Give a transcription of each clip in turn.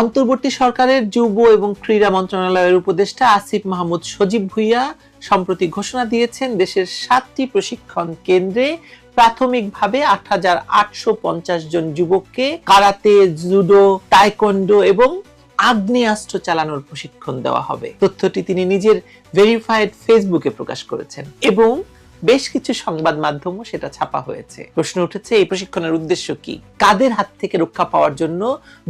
অন্তর্বর্তী সরকারের যুব এবং ক্রীড়া মন্ত্রণালয়ের উপদেষ্টা আসিফ মাহমুদ সজীব ভুইয়া সম্প্রতি ঘোষণা দিয়েছেন, দেশের সাতটি প্রশিক্ষণ কেন্দ্রে প্রাথমিকভাবে আট হাজার আটশো পঞ্চাশ জন যুবককে কারাতে, জুডো টাইকন্ডো এবং আগ্নেয়াস্ত্র চালানোর প্রশিক্ষণ দেওয়া হবে। তথ্যটি তিনি নিজের ভেরিফাইড ফেসবুকে প্রকাশ করেছেন এবং বেশ কিছু সংবাদ মাধ্যমও সেটা ছাপা হয়েছে। প্রশ্ন উঠেছে, এই প্রশিক্ষণের উদ্দেশ্য কি? কাদের হাত থেকে রক্ষা পাওয়ার জন্য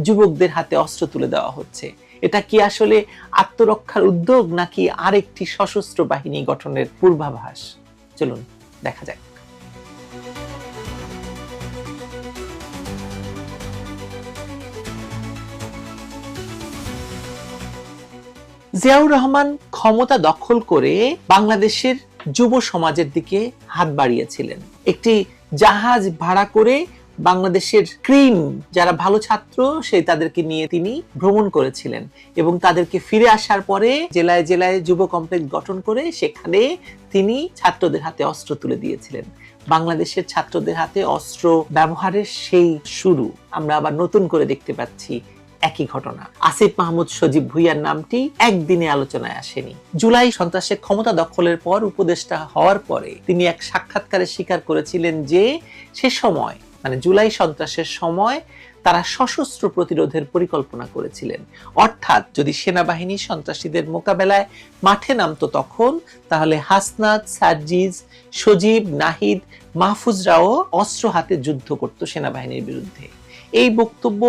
যুবকদের হাতে অস্ত্র তুলে দেওয়া হচ্ছে? এটা কি আসলে আত্মরক্ষার উদ্যোগ নাকি আরেকটি সশস্ত্র বাহিনী গঠনের পূর্বাভাস? চলুন, দেখা যাক। জিয়াউর রহমান ক্ষমতা দখল করে বাংলাদেশের যুব সমাজের দিকে হাত বাড়িয়েছিলেন। একটি জাহাজ ভাড়া করে বাংলাদেশের ক্রিম, যারা ভালো ছাত্র, সেই তাদেরকে নিয়ে তিনি ভ্রমণ করেছিলেন এবং তাদেরকে ফিরে আসার পরে জেলায় জেলায় যুব কমপ্লেক্স গঠন করে সেখানে তিনি ছাত্রদের হাতে অস্ত্র তুলে দিয়েছিলেন। বাংলাদেশের ছাত্রদের হাতে অস্ত্র ব্যবহারের সেই শুরু। আমরা আবার নতুন করে দেখতে পাচ্ছি একই ঘটনা। আসিফ মাহমুদ সজীব ভুইয়ার নামটি একদিনে আলোচনায় আসেনি। জুলাই সন্ত্রাসের ক্ষমতা দখলের পর উপদেষ্টা হওয়ার পরে তিনি এক সাক্ষাৎকারে স্বীকার করেছিলেন যে সে সময় মানে জুলাই সন্ত্রাসের সময় তারা সশস্ত্র প্রতিরোধের পরিকল্পনা করেছিলেন। অর্থাৎ যদি সেনাবাহিনী সন্ত্রাসীদের মোকাবেলায় মাঠে নামতো তখন, তাহলে হাসনাত সার্জিজ সজীব, নাহিদ, মাহফুজরাও অস্ত্র হাতে যুদ্ধ করত সেনাবাহিনীর বিরুদ্ধে। এই বক্তব্য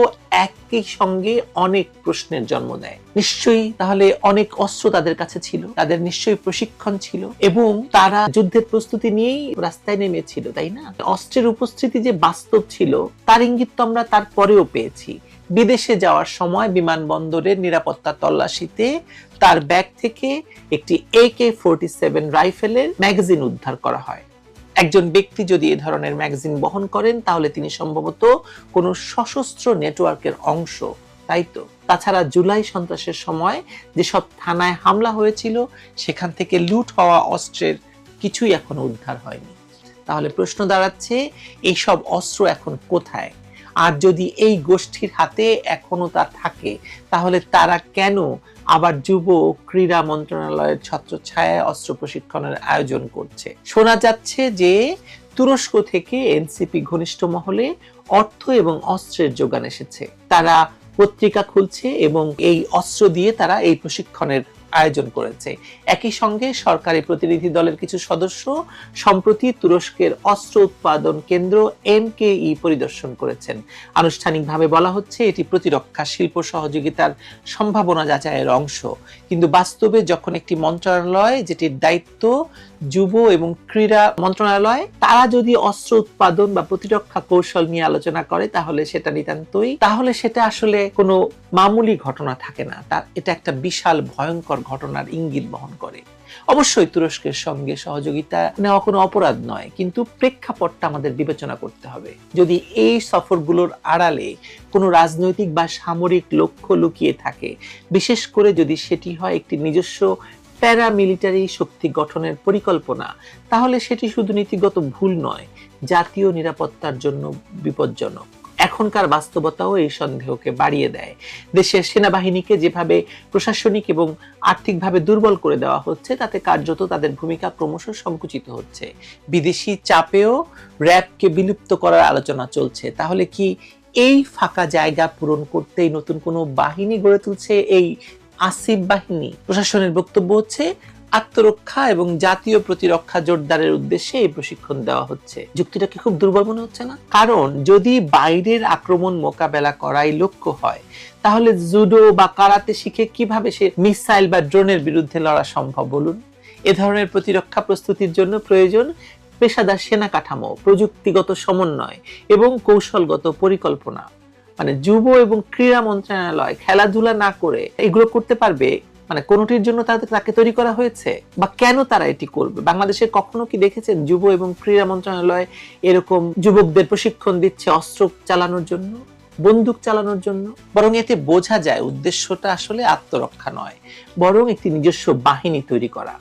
একই সঙ্গে অনেক প্রশ্নের জন্ম দেয়। নিশ্চয়ই তাহলে অনেক অস্ত্র তাদের কাছে ছিল, তাদের নিশ্চয়ই প্রশিক্ষণ ছিল এবং তারা যুদ্ধের প্রস্তুতি নিয়েই রাস্তায় নেমেছিল, তাই না? অস্ত্রের উপস্থিতি যে বাস্তব ছিল, তার ইঙ্গিত তো আমরা তারপরেও পেয়েছি। বিদেশে যাওয়ার সময় বিমানবন্দরের নিরাপত্তা তল্লাশিতে তার ব্যাগ থেকে একটি এ কে ফোরটি সেভেন রাইফেলের ম্যাগাজিন উদ্ধার করা হয়। একজন ব্যক্তি যদি এ ধরনের ম্যাগাজিন বহন করেন, তাহলে তিনি সম্ভবত কোনো সশস্ত্র নেটওয়ার্কের অংশ, তাই তো? তাছাড়া জুলাই সন্ত্রাসের সময় যেসব থানায় হামলা হয়েছিল, সেখান থেকে লুট হওয়া অস্ত্রের কিছুই এখনও উদ্ধার হয়নি। তাহলে প্রশ্ন দাঁড়াচ্ছে, এইসব অস্ত্র এখন কোথায়? আর যদি এই গোষ্ঠীর হাতে এখনও তা থাকে, তাহলে তারা কেন আবার যুব ক্রীড়া মন্ত্রণালয়ের ছত্রছায়ায় অস্ত্র প্রশিক্ষণের আয়োজন করছে। শোনা যাচ্ছে যে তুরস্ক থেকে এনসিপি ঘনিষ্ঠ মহলে অর্থ এবং অস্ত্রের যোগান এসেছে। তারা পত্রিকা খুলছে এবং এই অস্ত্র দিয়ে তারা এই প্রশিক্ষণের আয়োজন করেছে। একই সঙ্গে সরকারি প্রতিনিধি দলের কিছু সদস্য সম্প্রতি তুরস্কের অস্ত্র উৎপাদন কেন্দ্র এমকেই পরিদর্শন করেছেন। আনুষ্ঠানিকভাবে বলা হচ্ছে, এটি প্রতিরক্ষা, শিল্প সহযোগিতার সম্ভাবনা যাচাইয়ের অংশ। কিন্তু বাস্তবে যখন একটি মন্ত্রণালয়, যেটির দায়িত্ব যুব এবং ক্রীড়া মন্ত্রণালয়, তারা যদি অস্ত্র উৎপাদন বা প্রতিরক্ষা কৌশল নিয়ে আলোচনা করে, তাহলে সেটা নিতান্তই, তাহলে সেটা আসলে কোনো মামুলি ঘটনা থাকে না। তার, এটা একটা বিশাল ভয়ঙ্কর ঘটনার ইঙ্গিত বহন করে। অবশ্যই তুরস্কের সঙ্গে সহযোগিতা নেওয়া কোনো অপরাধ নয়, কিন্তু প্রেক্ষাপটটা আমাদের বিবেচনা করতে হবে। যদি এই সফরগুলোর আড়ালে কোনো রাজনৈতিক বা সামরিক লক্ষ্য লুকিয়ে থাকে, বিশেষ করে যদি সেটি হয় একটি নিজস্ব প্যারামিলিটারি শক্তি গঠনের পরিকল্পনা, তাহলে সেটি শুধু নীতিগত ভুল নয়, জাতীয় নিরাপত্তার জন্য বিপজ্জনক। এখনকার বাস্তবতাও এই সন্দেহকে বাড়িয়ে দেয়। দেশের সেনাবাহিনীকে যেভাবে প্রশাসনিক এবং আর্থিকভাবে দুর্বল করে দেওয়া হচ্ছে, তাতে কার্যত তাদের ভূমিকা ক্রমশ সংকুচিত হচ্ছে। বিদেশি চাপেও র্যাবকে বিলুপ্ত করার আলোচনা চলছে। তাহলে কি এই ফাঁকা জায়গা পূরণ করতেই নতুন কোনো বাহিনী গড়ে তুলছে? এই আসিফ বাহিনী প্রশাসনের বক্তব্য হচ্ছে আত্মরক্ষা এবং জাতীয় প্রতিরক্ষা জোরদারের উদ্দেশ্যে এই প্রশিক্ষণ দেওয়া হচ্ছে। যুক্তিটা কি খুব দুর্বল মনে হচ্ছে না? কারণ যদি বাইরের আক্রমণ মোকাবেলা করাই লক্ষ্য হয়, তাহলে জুডো বা কারাতে শিখে কীভাবে সে মিসাইল বা ড্রোনের বিরুদ্ধে লড়া সম্ভব বলুন? এ ধরনের প্রতিরক্ষা প্রস্তুতির জন্য প্রয়োজন পেশাদার সেনা কাঠামো, প্রযুক্তিগত সমন্বয় এবং কৌশলগত পরিকল্পনা। মানে যুব এবং ক্রীড়া মন্ত্রণালয় খেলাধুলা না করে এগুলো করতে পারবে মানে কোনটির জন্য তাদের তাকে তৈরি করা হয়েছে? বা কেন তারা এটি করবে? বাংলাদেশে কখনো কি দেখেছেন যুব এবং ক্রীড়া মন্ত্রণালয় এরকম যুবকদের প্রশিক্ষণ দিচ্ছে অস্ত্র চালানোর জন্য, বন্দুক চালানোর জন্য? বরং এতে বোঝা যায় উদ্দেশ্যটা আসলে আত্মরক্ষা নয়, বরং একটি নিজস্ব বাহিনী তৈরি করা।